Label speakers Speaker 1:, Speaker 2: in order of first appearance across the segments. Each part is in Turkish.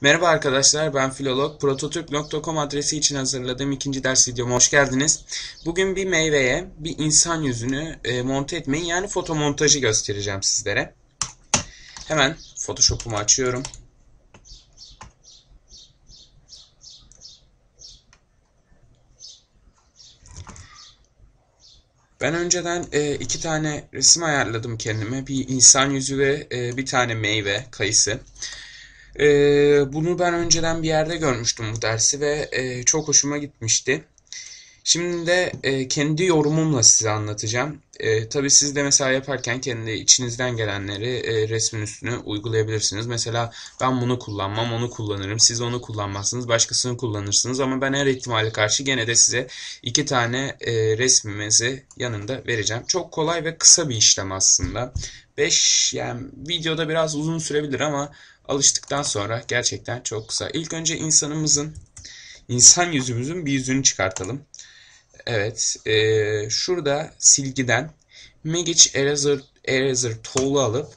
Speaker 1: Merhaba arkadaşlar ben Filolog. Prototürk.com adresi için hazırladığım ikinci ders videoma hoş geldiniz. Bugün bir meyveye bir insan yüzünü e, monte etmeyi yani fotomontajı göstereceğim sizlere. Hemen Photoshop'umu açıyorum. Ben önceden e, iki tane resim ayarladım kendime. Bir insan yüzü ve e, bir tane meyve, kayısı. Ee, bunu ben önceden bir yerde görmüştüm bu dersi ve e, çok hoşuma gitmişti. Şimdi de e, kendi yorumumla size anlatacağım. E, tabii siz de mesela yaparken kendi içinizden gelenleri e, resmin üstüne uygulayabilirsiniz. Mesela ben bunu kullanmam, onu kullanırım. Siz onu kullanmazsınız, başkasını kullanırsınız. Ama ben her ihtimale karşı gene de size iki tane e, resmimizi yanında vereceğim. Çok kolay ve kısa bir işlem aslında. 5 yani videoda biraz uzun sürebilir ama alıştıktan sonra gerçekten çok kısa. İlk önce insanımızın, insan yüzümüzün bir yüzünü çıkartalım. Evet, e, şurada silgiden Magic Eraser, Eraser Tool'u alıp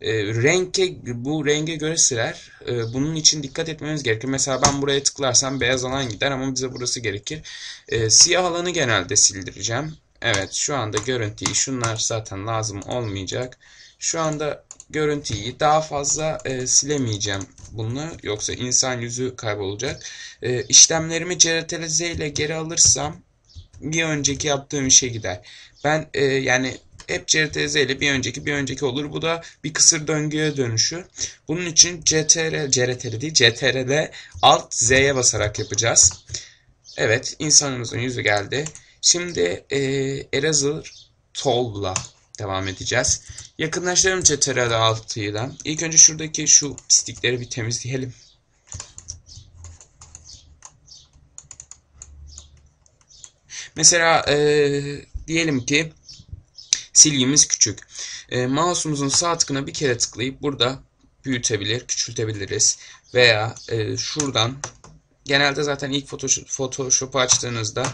Speaker 1: e, renge, bu renge göre siler. E, bunun için dikkat etmemiz gerekir. Mesela ben buraya tıklarsam beyaz alan gider ama bize burası gerekir. E, siyah alanı genelde sildireceğim. Evet, şu anda görüntüyü şunlar zaten lazım olmayacak. Şu anda görüntüyü daha fazla e, silemeyeceğim bunu yoksa insan yüzü kaybolacak. E, işlemlerimi CTRL ile geri alırsam bir önceki yaptığım işe gider. Ben e, yani hep CTRL ile bir önceki bir önceki olur. Bu da bir kısır döngüye dönüşür. Bunun için CTRL, CTRL değil CTRL Alt Z'ye basarak yapacağız. Evet insanımızın yüzü geldi. Şimdi e, Eraser Tool'la devam edeceğiz. Yakınlaştıralım CTRL 6 ile. İlk önce şuradaki şu pislikleri bir temizleyelim. Mesela e, diyelim ki silgimiz küçük. E, mouse'umuzun sağ tıkına bir kere tıklayıp burada büyütebilir, küçültebiliriz. Veya e, şuradan genelde zaten ilk Photoshop, Photoshop'u açtığınızda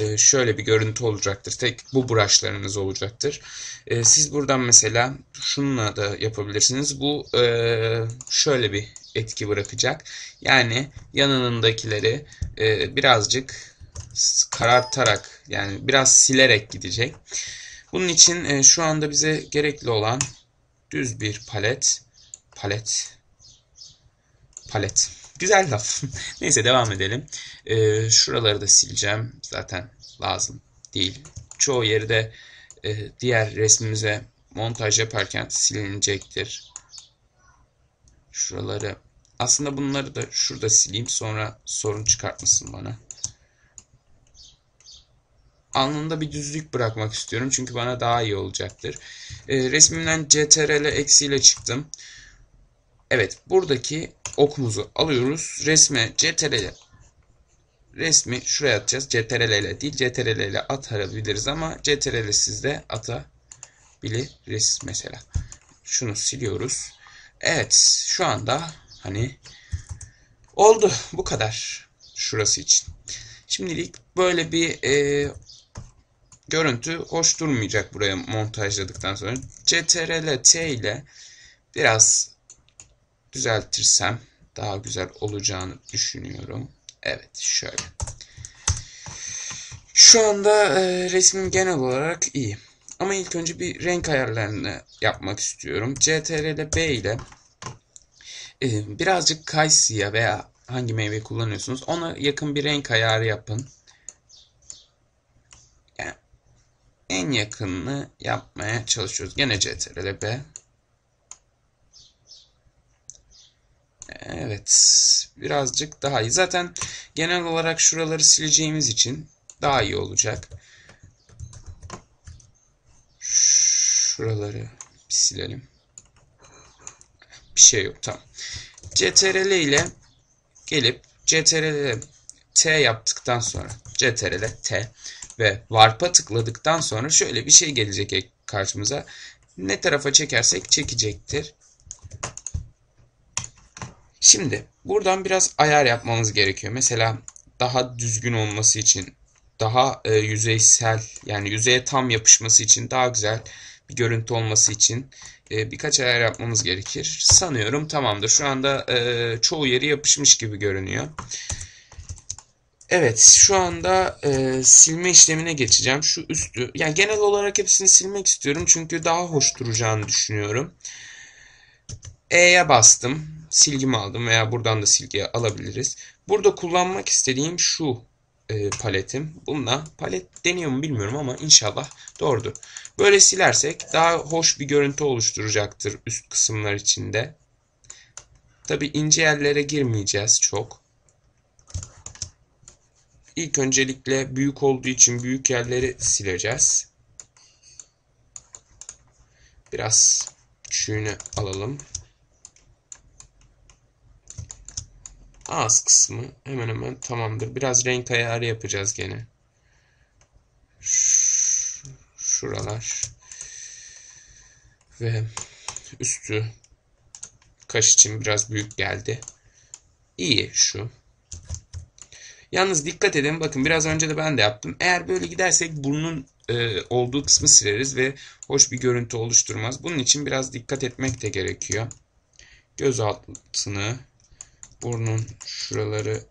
Speaker 1: e, şöyle bir görüntü olacaktır. Tek bu brushlarınız olacaktır. E, siz buradan mesela şununla da yapabilirsiniz. Bu e, şöyle bir etki bırakacak. Yani yanındakileri birazcık karartarak yani biraz silerek gidecek. Bunun için şu anda bize gerekli olan düz bir palet palet palet Güzel laf. Neyse devam edelim. Ee, şuraları da sileceğim. Zaten lazım değil. Çoğu yeri de e, diğer resmimize montaj yaparken silinecektir. Şuraları aslında bunları da şurada sileyim sonra sorun çıkartmasın bana. Alnında bir düzlük bırakmak istiyorum çünkü bana daha iyi olacaktır. E, resmimden CTRL eksiyle çıktım. Evet buradaki okumuzu alıyoruz. Resme CTRL resmi şuraya atacağız. CTRL ile değil CTRL ile atabiliriz ama CTRL sizde atabiliriz mesela. Şunu siliyoruz. Evet şu anda hani oldu bu kadar şurası için. Şimdilik böyle bir e, görüntü hoş durmayacak buraya montajladıktan sonra. CTRL T ile biraz düzeltirsem daha güzel olacağını düşünüyorum. Evet şöyle. Şu anda e, resmim genel olarak iyi. Ama ilk önce bir renk ayarlarını yapmak istiyorum. CTRL B ile e, birazcık kayısıya veya hangi meyve kullanıyorsunuz ona yakın bir renk ayarı yapın. Yani en yakınını yapmaya çalışıyoruz. Gene CTRL B. Evet. Birazcık daha iyi. Zaten genel olarak şuraları sileceğimiz için daha iyi olacak. Şuraları bir silelim. Bir şey yok. Tamam. CTRL ile gelip CTRL T yaptıktan sonra CTRL T ve Warp'a tıkladıktan sonra şöyle bir şey gelecek karşımıza. Ne tarafa çekersek çekecektir. Şimdi buradan biraz ayar yapmamız gerekiyor. Mesela daha düzgün olması için, daha e, yüzeysel yani yüzeye tam yapışması için daha güzel bir görüntü olması için e, birkaç ayar yapmamız gerekir. Sanıyorum tamamdır. Şu anda e, çoğu yeri yapışmış gibi görünüyor. Evet, şu anda e, silme işlemine geçeceğim. Şu üstü, yani genel olarak hepsini silmek istiyorum çünkü daha hoş duracağını düşünüyorum. E'ye bastım, silgimi aldım veya buradan da silgi alabiliriz. Burada kullanmak istediğim şu e, paletim. Bununla palet deniyor mu bilmiyorum ama inşallah doğrudur. Böyle silersek daha hoş bir görüntü oluşturacaktır üst kısımlar içinde. Tabi ince yerlere girmeyeceğiz çok. İlk öncelikle büyük olduğu için büyük yerleri sileceğiz. Biraz küçüğünü alalım. Ağız kısmı hemen hemen tamamdır. Biraz renk ayarı yapacağız gene. Şuralar. Ve üstü kaş için biraz büyük geldi. İyi şu. Yalnız dikkat edin bakın biraz önce de ben de yaptım. Eğer böyle gidersek burnun e, olduğu kısmı sileriz ve hoş bir görüntü oluşturmaz. Bunun için biraz dikkat etmek de gerekiyor. Göz altını, burnun şuraları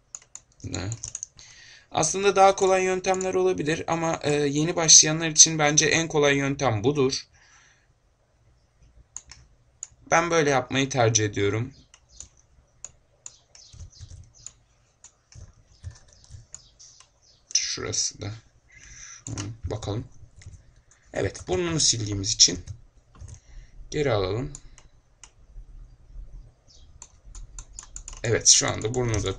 Speaker 1: aslında daha kolay yöntemler olabilir ama e, yeni başlayanlar için bence en kolay yöntem budur. Ben böyle yapmayı tercih ediyorum. Şurası da. Bakalım. Evet burnunu sildiğimiz için geri alalım. Evet şu anda burnu da.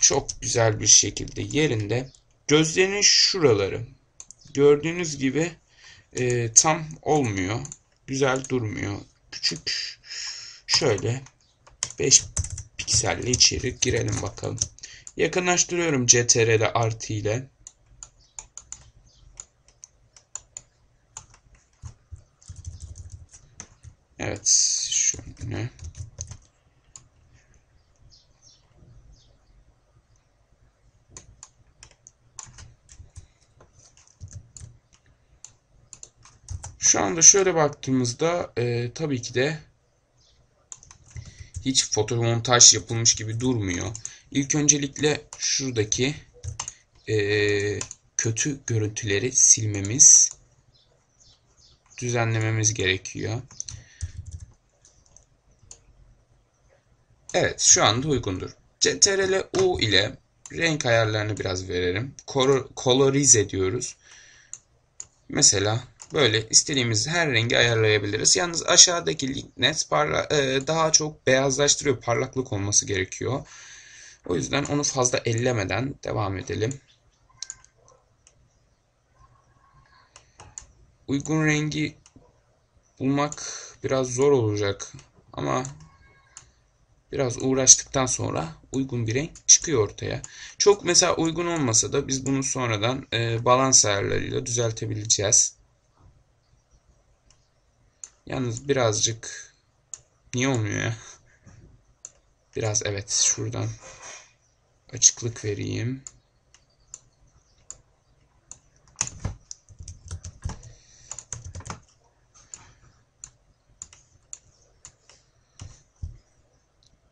Speaker 1: Çok güzel bir şekilde yerinde. Gözlerinin şuraları gördüğünüz gibi e, tam olmuyor. Güzel durmuyor. Küçük şöyle 5 pikselle içeri girelim bakalım. Yakınlaştırıyorum CTRL artı ile. Evet şöyle. Şu anda şöyle baktığımızda e, tabii ki de hiç fotomontaj yapılmış gibi durmuyor. İlk öncelikle şuradaki e, kötü görüntüleri silmemiz, düzenlememiz gerekiyor. Evet, şu anda uygundur. CTRL U ile renk ayarlarını biraz verelim. Kolorize diyoruz. Mesela Böyle istediğimiz her rengi ayarlayabiliriz. Yalnız aşağıdaki linknet parla e, daha çok beyazlaştırıyor. Parlaklık olması gerekiyor. O yüzden onu fazla ellemeden devam edelim. Uygun rengi bulmak biraz zor olacak. Ama biraz uğraştıktan sonra uygun bir renk çıkıyor ortaya. Çok mesela uygun olmasa da biz bunu sonradan e, balans ayarlarıyla düzeltebileceğiz. Yalnız birazcık niye olmuyor ya? Biraz evet şuradan açıklık vereyim.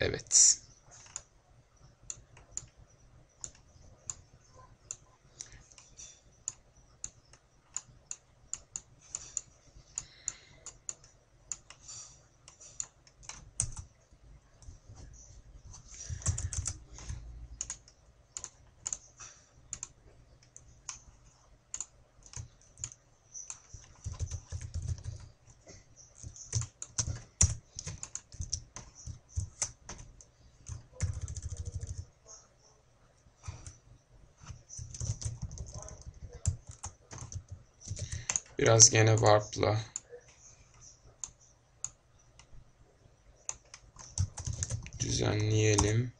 Speaker 1: Evet. Biraz gene warp'la. Düzenleyelim.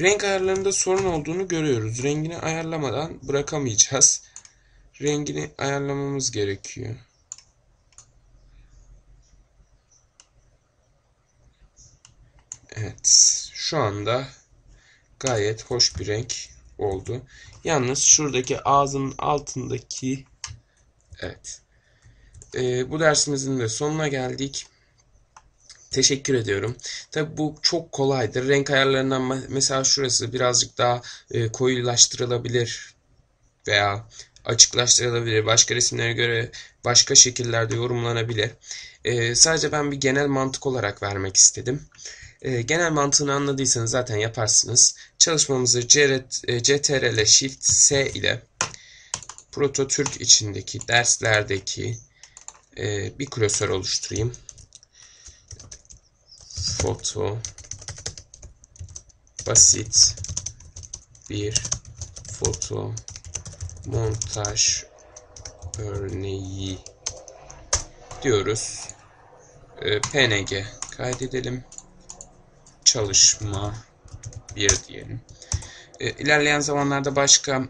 Speaker 1: Renk ayarlarında sorun olduğunu görüyoruz. Rengini ayarlamadan bırakamayacağız. Rengini ayarlamamız gerekiyor. Evet. Şu anda gayet hoş bir renk oldu. Yalnız şuradaki ağzın altındaki evet. Ee, bu dersimizin de sonuna geldik. Teşekkür ediyorum. Tabi bu çok kolaydır. Renk ayarlarından mesela şurası birazcık daha e, koyulaştırılabilir veya açıklaştırılabilir. Başka resimlere göre başka şekillerde yorumlanabilir. E, sadece ben bir genel mantık olarak vermek istedim. E, genel mantığını anladıysanız zaten yaparsınız. Çalışmamızı CTRL e, Shift S ile Proto Türk içindeki derslerdeki e, bir klasör oluşturayım. Foto basit bir foto montaj örneği diyoruz. E, PNG kaydedelim. Çalışma bir diyelim. E, ilerleyen zamanlarda başka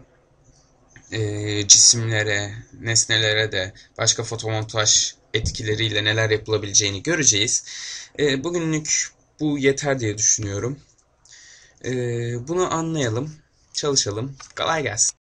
Speaker 1: e, cisimlere, nesnelere de başka fotomontaj etkileriyle neler yapılabileceğini göreceğiz. E, bugünlük bu yeter diye düşünüyorum. E, bunu anlayalım, çalışalım. Kolay gelsin.